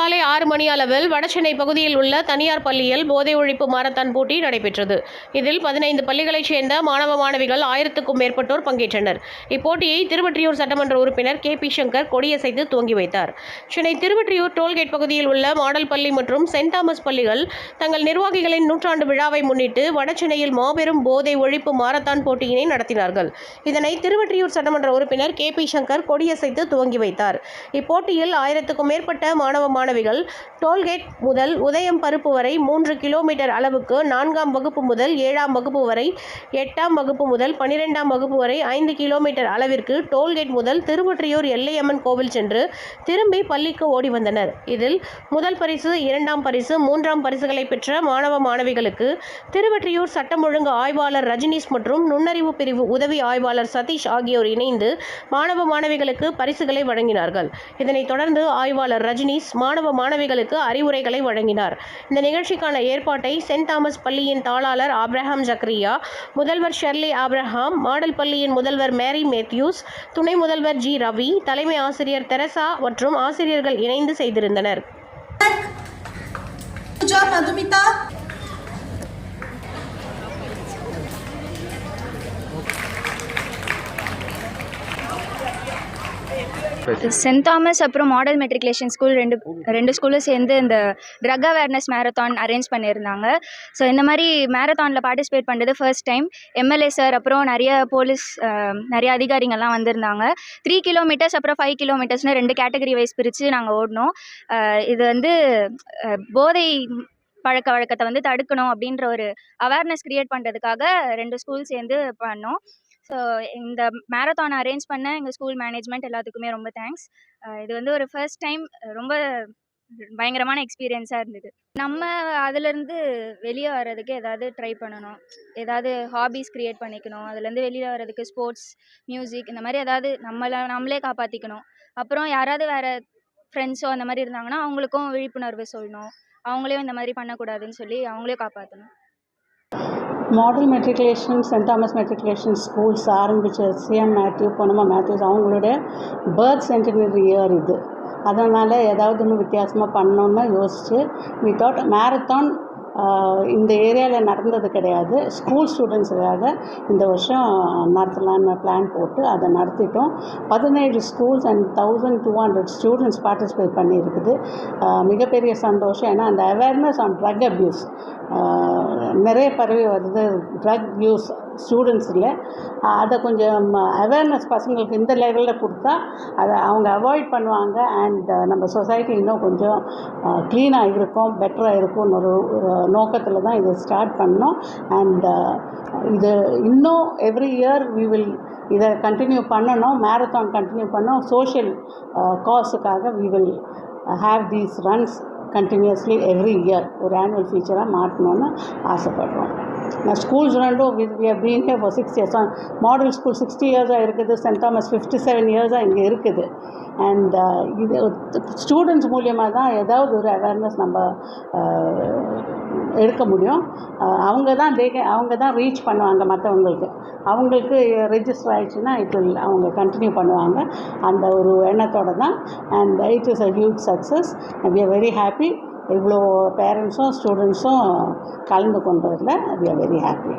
காலை ஆறு மணி அளவில் வடசென்னை பகுதியில் உள்ள தனியார் பள்ளியில் போதை ஒழிப்பு மாரத்தான் போட்டி நடைபெற்றது. இதில் பதினைந்து பள்ளிகளைச் சேர்ந்த மாணவ மாணவிகள் ஆயிரத்துக்கும் மேற்பட்டோர் பங்கேற்றனர். இப்போட்டியை திருவற்றியூர் சட்டமன்ற உறுப்பினர் கே. பி. சங்கர் கொடியசைத்து துவங்கி வைத்தார். சென்னை திருவற்றியூர் டோல்கேட் பகுதியில் உள்ள மாடல் பள்ளி மற்றும் சென்ட் தாமஸ் பள்ளிகள் தங்கள் நிர்வாகிகளின் நூற்றாண்டு விழாவை முன்னிட்டு வடசென்னையில் மாபெரும் போதை ஒழிப்பு மாரத்தான் போட்டியினை நடத்தினார்கள். இதனை திருவற்றியூர் சட்டமன்ற உறுப்பினர் கே. பி. சங்கர் கொடியசைத்து துவங்கி வைத்தார். இப்போட்டியில் ஆயிரத்துக்கும் மேற்பட்ட மாணவ மாணவிகள் டோல்கேட் முதல் உதயம் பருப்பு வரை மூன்று கிலோமீட்டர் அளவுக்கு நான்காம் வகுப்பு முதல் ஏழாம் வகுப்பு வரை எட்டாம் வகுப்பு முதல் பனிரெண்டாம் வகுப்பு வரை ஐந்து கிலோமீட்டர் அளவிற்கு டோல்கேட் முதல் திருவொற்றியூர் எல்லையம்மன் கோவில் சென்று திரும்பி பள்ளிக்கு ஓடி வந்தனர். இதில் முதல் பரிசு இரண்டாம் பரிசு மூன்றாம் பரிசுகளை பெற்ற மாணவ மாணவிகளுக்கு திருவொற்றியூர் சட்டம் ஒழுங்கு ஆய்வாளர் ரஜினிஷ் மற்றும் நுண்ணறிவு பிரிவு உதவி ஆய்வாளர் சதீஷ் ஆகியோர் இணைந்து மாணவ மாணவிகளுக்கு பரிசுகளை வழங்கினார்கள். இதனைத் தொடர்ந்து ஆய்வாளர் ரஜினிஷ் மாணவ மாணவிகளுக்கு அறிவுரைகளை வழங்கினார். இந்த நிகழ்ச்சிக்கான ஏற்பாட்டை சென்ட் தாமஸ் பள்ளியின் தாளாளர் ஆப்ரஹாம் ஜக்ரியா முதல்வர் ஷெர்லி ஆப்ரஹாம் மாடல் பள்ளியின் முதல்வர் மேரி மேத்யூஸ் துணை முதல்வர் ஜி ரவி தலைமை ஆசிரியர் தெரசா மற்றும் ஆசிரியர்கள் இணைந்து செய்திருந்தனர். சென்ட் தாமஸ் அப்புறம் மாடல் மெட்ரிகுலேஷன் ஸ்கூல் ரெண்டு ரெண்டு ஸ்கூலும் சேர்ந்து இந்த ட்ரக் அவேர்னஸ் மேரத்தான் அரேஞ்ச் பண்ணியிருந்தாங்க. ஸோ இந்த மாதிரி மேரத்தானில் பார்ட்டிசிபேட் பண்ணுறது ஃபர்ஸ்ட் டைம் எம்எல்ஏ சார் அப்புறம் நிறைய போலீஸ் நிறைய அதிகாரிங்கள்லாம் வந்திருந்தாங்க. த்ரீ கிலோமீட்டர்ஸ் அப்புறம் ஃபைவ் கிலோமீட்டர்ஸ்னு ரெண்டு கேட்டகரி வைஸ் பிரித்து நாங்கள் ஓடினோம். இது வந்து போதை பழக்க வழக்கத்தை வந்து தடுக்கணும் அப்படின்ற ஒரு அவேர்னஸ் க்ரியேட் பண்ணுறதுக்காக ரெண்டு ஸ்கூல் சேர்ந்து பண்ணோம். ஸோ இந்த மேரத்தான் அரேஞ்ச் பண்ண எங்கள் ஸ்கூல் மேனேஜ்மெண்ட் எல்லாத்துக்குமே ரொம்ப தேங்க்ஸ் இது வந்து ஒரு ஃபர்ஸ்ட் டைம் ரொம்ப பயங்கரமான எக்ஸ்பீரியன்ஸாக இருந்தது. நம்ம அதுலேருந்து வெளியே வர்றதுக்கு ஏதாவது ட்ரை பண்ணணும். ஏதாவது ஹாபீஸ் க்ரியேட் பண்ணிக்கணும். அதுலேருந்து வெளியில் வர்றதுக்கு ஸ்போர்ட்ஸ் மியூசிக் இந்த மாதிரி ஏதாவது நம்மளை நம்மளே காப்பாற்றிக்கணும் அப்புறம் யாராவது வேறு ஃப்ரெண்ட்ஸோ அந்த மாதிரி இருந்தாங்கன்னா அவங்களுக்கும் விழிப்புணர்வு சொல்லணும். அவங்களையும் இந்த மாதிரி பண்ணக்கூடாதுன்னு சொல்லி அவங்களையும் காப்பாற்றணும் model matriculation Saint Thomas matriculation schools ஆரம்பித்த சிஎம் மேத்யூ பொன்னம்மா மேத்யூஸ் அவங்களுடைய பேர்த் சென்டினரி இயர் இது. அதனால் ஏதாவது ஒன்று வித்தியாசமாக பண்ணோன்னு யோசித்து வி தாட் மேரத்தான் இந்த ஏரியாவில் நடந்தது கிடையாது. ஸ்கூல் ஸ்டூடெண்ட்ஸுக்காக இந்த வருஷம் நடத்தலான்னு பிளான் போட்டு அதை நடத்திட்டோம். பதினேழு schools and thousand two hundred students participate பண்ணியிருக்குது. மிகப்பெரிய சந்தோஷம். ஏன்னா அந்த அவேர்னஸ் ஆன் ட்ரக் அப்யூஸ் நிறைய பரவி வருது. ட்ரக் யூஸ் ஸ்டூடெண்ட்ஸில் அதை கொஞ்சம் அவேர்னஸ் பசங்களுக்கு இந்த லெவலில் கொடுத்தா அதை அவங்க அவாய்ட் பண்ணுவாங்க அண்ட் நம்ம சொசைட்டி இன்னும் கொஞ்சம் க்ளீனாக இருக்கும் பெட்டராக இருக்கும்னு ஒரு நோக்கத்தில் தான் இதை ஸ்டார்ட் பண்ணோம். அண்ட் இது இன்னும் எவ்ரி இயர் வி வில் இதை கண்டினியூ பண்ணணும் மேரத்தான் கண்டினியூ பண்ணோம். Social காஸுக்காக we will have these runs continuously every year ஒரு ஆனுவல் ஃபீச்சராக மாற்றணுன்னு ஆசைப்படுறோம். நான் ஸ்கூல்ஸ் ரெண்டும் we we been here for six years model school sixty இயர்ஸாக இருக்குது சென்ட் தாமஸ் ஃபிஃப்டி செவன் இயர்ஸாக இங்கே இருக்குது. அண்ட் இது ஸ்டூடெண்ட்ஸ் மூலியமாக தான் ஏதாவது ஒரு அவேர்னஸ் நம்ம எடுக்க முடியும். அவங்க தான் தே அவங்க தான் ரீச் பண்ணுவாங்க மற்றவங்களுக்கு அவங்களுக்கு ரெஜிஸ்டர் ஆயிடுச்சுன்னா இட் வில் அவங்க கண்டினியூ பண்ணுவாங்க. அந்த ஒரு எண்ணத்தோடு தான். And it is a huge success we are very happy இவ்வளோ பேரண்ட்ஸும் ஸ்டூடெண்ட்ஸும் கலந்து கொண்டதில் வி ஆர் வெரி ஹாப்பி